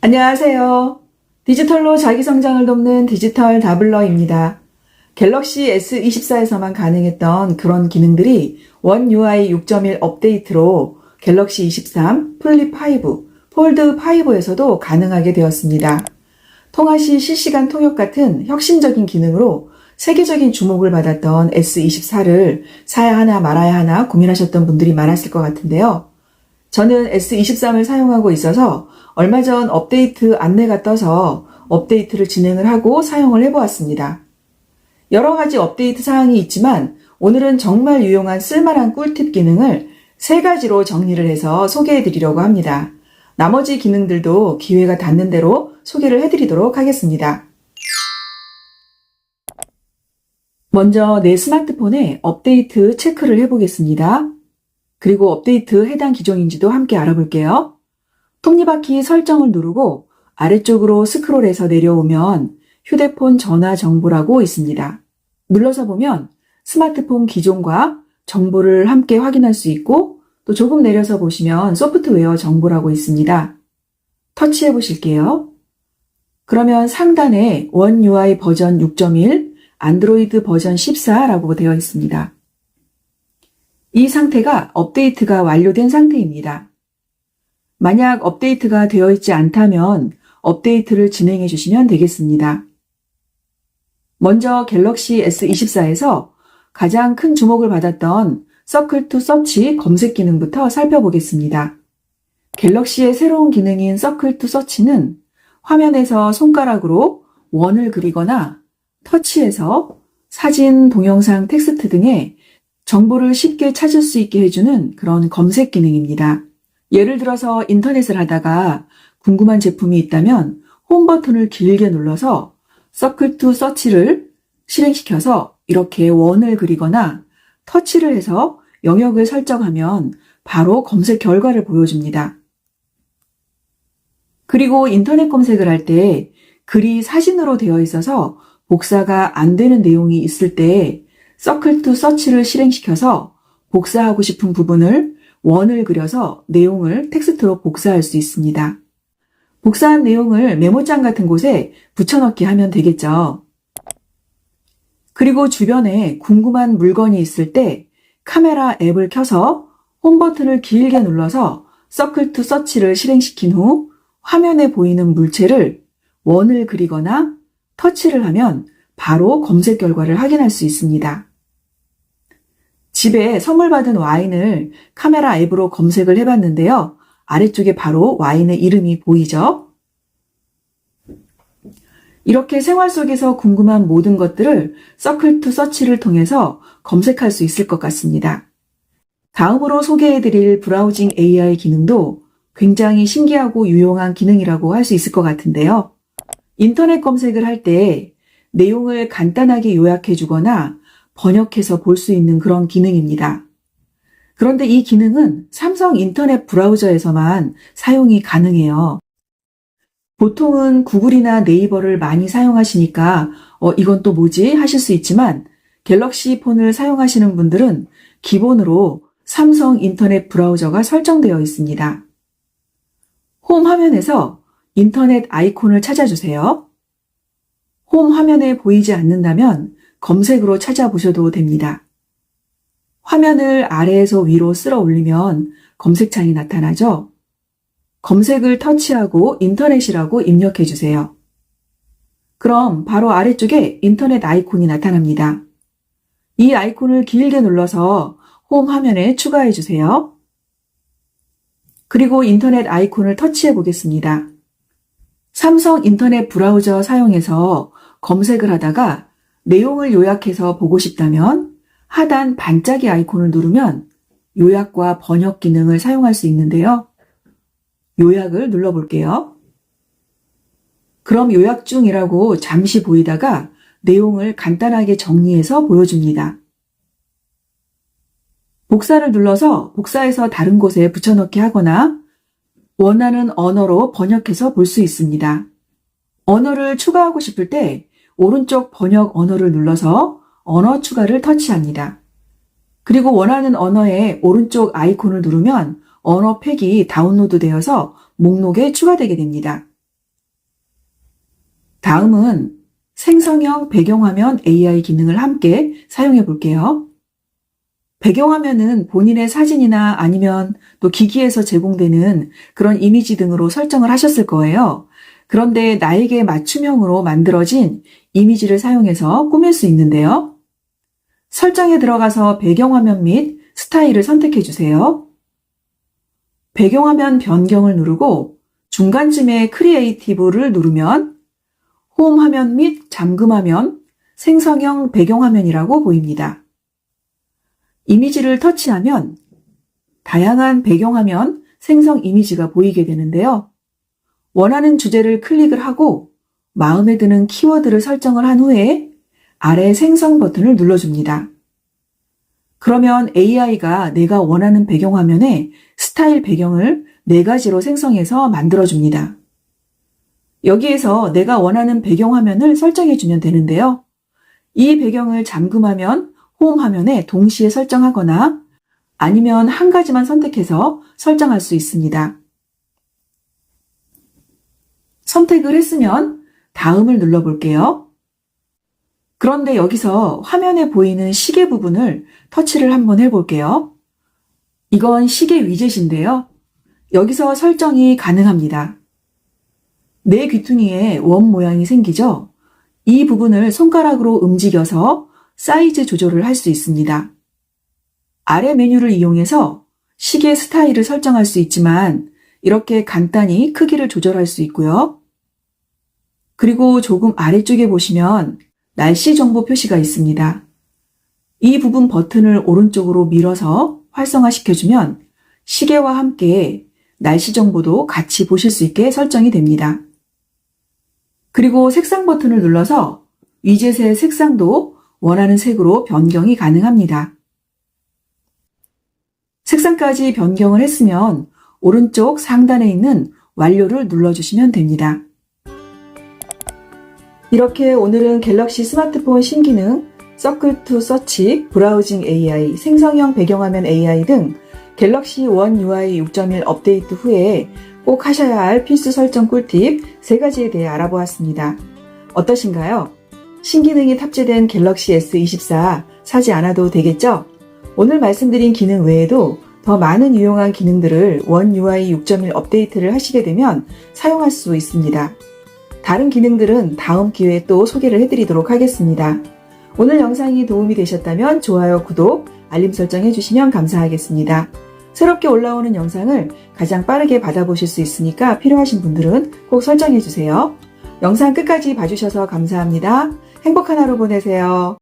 안녕하세요. 디지털로 자기 성장을 돕는 디지털 다블러입니다. 갤럭시 S24에서만 가능했던 그런 기능들이 원 UI 6.1 업데이트로 갤럭시 23, 플립 5, 폴드 5에서도 가능하게 되었습니다. 통화 시 실시간 통역 같은 혁신적인 기능으로 세계적인 주목을 받았던 S24를 사야 하나 말아야 하나 고민하셨던 분들이 많았을 것 같은데요. 저는 S23을 사용하고 있어서 얼마 전 업데이트 안내가 떠서 업데이트를 진행을 하고 사용을 해보았습니다. 여러 가지 업데이트 사항이 있지만 오늘은 정말 유용한 쓸만한 꿀팁 기능을 세 가지로 정리를 해서 소개해 드리려고 합니다. 나머지 기능들도 기회가 닿는 대로 소개를 해 드리도록 하겠습니다. 먼저 내 스마트폰에 업데이트 체크를 해 보겠습니다. 그리고 업데이트 해당 기종인지도 함께 알아볼게요. 톱니바퀴 설정을 누르고 아래쪽으로 스크롤해서 내려오면 휴대폰 전화 정보라고 있습니다. 눌러서 보면 스마트폰 기종과 정보를 함께 확인할 수 있고 또 조금 내려서 보시면 소프트웨어 정보라고 있습니다. 터치해 보실게요. 그러면 상단에 원 UI 버전 6.1, 안드로이드 버전 14라고 되어 있습니다. 이 상태가 업데이트가 완료된 상태입니다. 만약 업데이트가 되어 있지 않다면 업데이트를 진행해 주시면 되겠습니다. 먼저 갤럭시 S24에서 가장 큰 주목을 받았던 서클 투 서치 검색 기능부터 살펴보겠습니다. 갤럭시의 새로운 기능인 서클 투 서치는 화면에서 손가락으로 원을 그리거나 터치해서 사진, 동영상, 텍스트 등의 정보를 쉽게 찾을 수 있게 해주는 그런 검색 기능입니다. 예를 들어서 인터넷을 하다가 궁금한 제품이 있다면 홈 버튼을 길게 눌러서 서클 투 서치를 실행시켜서 이렇게 원을 그리거나 터치를 해서 영역을 설정하면 바로 검색 결과를 보여줍니다. 그리고 인터넷 검색을 할 때 글이 사진으로 되어 있어서 복사가 안 되는 내용이 있을 때 서클 투 서치를 실행시켜서 복사하고 싶은 부분을 원을 그려서 내용을 텍스트로 복사할 수 있습니다. 복사한 내용을 메모장 같은 곳에 붙여넣기 하면 되겠죠. 그리고 주변에 궁금한 물건이 있을 때 카메라 앱을 켜서 홈 버튼을 길게 눌러서 서클 투 서치를 실행시킨 후 화면에 보이는 물체를 원을 그리거나 터치를 하면 바로 검색 결과를 확인할 수 있습니다. 집에 선물 받은 와인을 카메라 앱으로 검색을 해봤는데요. 아래쪽에 바로 와인의 이름이 보이죠? 이렇게 생활 속에서 궁금한 모든 것들을 서클 투 서치를 통해서 검색할 수 있을 것 같습니다. 다음으로 소개해드릴 브라우징 AI 기능도 굉장히 신기하고 유용한 기능이라고 할 수 있을 것 같은데요. 인터넷 검색을 할 때 내용을 간단하게 요약해 주거나 번역해서 볼 수 있는 그런 기능입니다. 그런데 이 기능은 삼성 인터넷 브라우저에서만 사용이 가능해요. 보통은 구글이나 네이버를 많이 사용하시니까 어, 이건 또 뭐지 하실 수 있지만 갤럭시 폰을 사용하시는 분들은 기본으로 삼성 인터넷 브라우저가 설정되어 있습니다. 홈 화면에서 인터넷 아이콘을 찾아주세요. 홈 화면에 보이지 않는다면 검색으로 찾아보셔도 됩니다. 화면을 아래에서 위로 쓸어 올리면 검색창이 나타나죠? 검색을 터치하고 인터넷이라고 입력해 주세요. 그럼 바로 아래쪽에 인터넷 아이콘이 나타납니다. 이 아이콘을 길게 눌러서 홈 화면에 추가해 주세요. 그리고 인터넷 아이콘을 터치해 보겠습니다. 삼성 인터넷 브라우저 사용해서 검색을 하다가 내용을 요약해서 보고 싶다면 하단 반짝이 아이콘을 누르면 요약과 번역 기능을 사용할 수 있는데요. 요약을 눌러볼게요. 그럼 요약 중이라고 잠시 보이다가 내용을 간단하게 정리해서 보여줍니다. 복사를 눌러서 복사해서 다른 곳에 붙여넣기 하거나 원하는 언어로 번역해서 볼 수 있습니다. 언어를 추가하고 싶을 때 오른쪽 번역 언어를 눌러서 언어 추가를 터치합니다. 그리고 원하는 언어의 오른쪽 아이콘을 누르면 언어 팩이 다운로드 되어서 목록에 추가되게 됩니다. 다음은 생성형 배경화면 AI 기능을 함께 사용해 볼게요. 배경화면은 본인의 사진이나 아니면 또 기기에서 제공되는 그런 이미지 등으로 설정을 하셨을 거예요. 그런데 나에게 맞춤형으로 만들어진 이미지를 사용해서 꾸밀 수 있는데요. 설정에 들어가서 배경화면 및 스타일을 선택해 주세요. 배경화면 변경을 누르고 중간쯤에 크리에이티브를 누르면 홈 화면 및 잠금 화면, 생성형 배경 화면이라고 보입니다. 이미지를 터치하면 다양한 배경 화면 생성 이미지가 보이게 되는데요. 원하는 주제를 클릭을 하고 마음에 드는 키워드를 설정을 한 후에 아래 생성 버튼을 눌러줍니다. 그러면 AI가 내가 원하는 배경화면에 스타일 배경을 네 가지로 생성해서 만들어줍니다. 여기에서 내가 원하는 배경화면을 설정해주면 되는데요. 이 배경을 잠금하면 홈 화면에 동시에 설정하거나 아니면 한 가지만 선택해서 설정할 수 있습니다. 선택을 했으면 다음을 눌러볼게요. 그런데 여기서 화면에 보이는 시계 부분을 터치를 한번 해볼게요. 이건 시계 위젯인데요. 여기서 설정이 가능합니다. 내 귀퉁이에 원 모양이 생기죠? 이 부분을 손가락으로 움직여서 사이즈 조절을 할 수 있습니다. 아래 메뉴를 이용해서 시계 스타일을 설정할 수 있지만 이렇게 간단히 크기를 조절할 수 있고요. 그리고 조금 아래쪽에 보시면 날씨 정보 표시가 있습니다. 이 부분 버튼을 오른쪽으로 밀어서 활성화시켜주면 시계와 함께 날씨 정보도 같이 보실 수 있게 설정이 됩니다. 그리고 색상 버튼을 눌러서 위젯의 색상도 원하는 색으로 변경이 가능합니다. 색상까지 변경을 했으면 오른쪽 상단에 있는 완료를 눌러주시면 됩니다. 이렇게 오늘은 갤럭시 스마트폰 신기능 서클 투 서치, 브라우징 AI, 생성형 배경화면 AI 등 갤럭시 원 UI 6.1 업데이트 후에 꼭 하셔야 할 필수 설정 꿀팁 3가지에 대해 알아보았습니다. 어떠신가요? 신기능이 탑재된 갤럭시 S24 사지 않아도 되겠죠? 오늘 말씀드린 기능 외에도 더 많은 유용한 기능들을 원 UI 6.1 업데이트를 하시게 되면 사용할 수 있습니다. 다른 기능들은 다음 기회에 또 소개를 해드리도록 하겠습니다. 오늘 영상이 도움이 되셨다면 좋아요, 구독, 알림 설정 해주시면 감사하겠습니다. 새롭게 올라오는 영상을 가장 빠르게 받아보실 수 있으니까 필요하신 분들은 꼭 설정해주세요. 영상 끝까지 봐주셔서 감사합니다. 행복한 하루 보내세요.